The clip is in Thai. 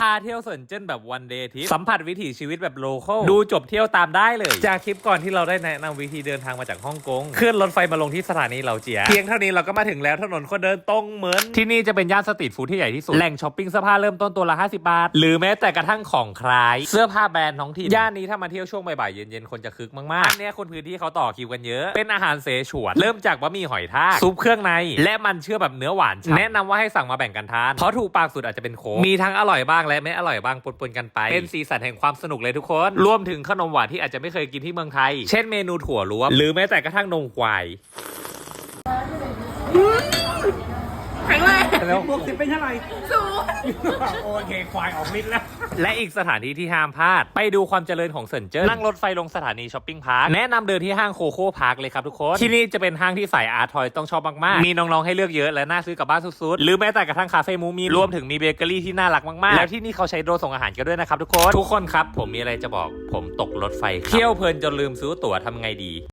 พาเที่ยวเซินเจิ้นแบบวันเดย์ทริปสัมผัสวิถีชีวิตแบบโลคอลดูจบเที่ยวตามได้เลย จากคลิปก่อนที่เราได้แนะนำวิธีเดินทางมาจากฮ่องกงขึ้นรถไฟมาลงที่สถานีเหลาเจียเพียงเท่านี้เราก็มาถึงแล้วถนนคนเดินตรงเหมือนที่นี่จะเป็นย่านสตรีทฟู้ดที่ใหญ่ที่สุดแหล่งช้อปปิ้งเสื้อผ้าเริ่มต้นตัวละ 50 บาท หรือแม้แต่กระทั่งของคล้าย เสื้อผ้าแบรนด์ท้องถิ่นย่านนี้ถ้ามาเที่ยวช่วงบ่ายๆเย็นๆคนจะคึกมากๆอันเนี้ยคนพื้นที่เขาต่อคิวกันเยอะเป็นอาหารเสฉวนเริ่มจากบะหมี่หอยทากซุปเครื่องใน และมันเชื่อแบบเนื้อหวานฉ่ำแนะนำว่าให้สั่งมาแบ่งกันทานเพราะถูกปากสุดอาจจะเป็นโค้กมีทั้งอร่อยบ้างและไม่อร่อยบ้างปนๆกันไป เป็นสีสันแห่งความสนุกเลยทุกคน รวมถึงขนมหวานที่อาจจะไม่เคยกินที่เมืองไทย เช่นเมนูถั่วล้วนหรือแม้แต่กระทั่งนมควาย แข็งแรงแล้วบวกสิบเป็นเท่าไหร่สูงโอเคควายออกฤทธิ์แล้ว และอีกสถานที่ที่ห้ามพลาด ไปดูความเจริญของเซินเจิ้นนั่งรถไฟลงสถานีช้อปปิ้งพาร์คแนะนำเดินที่ห้างโคโค่พาร์คเลยครับทุกคน ที่นี่จะเป็นห้างที่สายอาร์ทอยต้องชอบมากๆ มีน้องๆให้เลือกเยอะและน่าซื้อกลับบ้านสุดๆ หรือแม้แต่กระทั่งคาเฟ่มูมีรวมถึงมีเบเกอรี่ที่น่ารักมากๆ แล้วที่นี่เขาใช้โดรนส่งอาหารกันด้วยนะครับทุกคนทุกคนครับผมมีอะไรจะบอก ผมตกรถไฟครับเที่ยวเพลินจนลืมซื้อตั๋วทำไงดี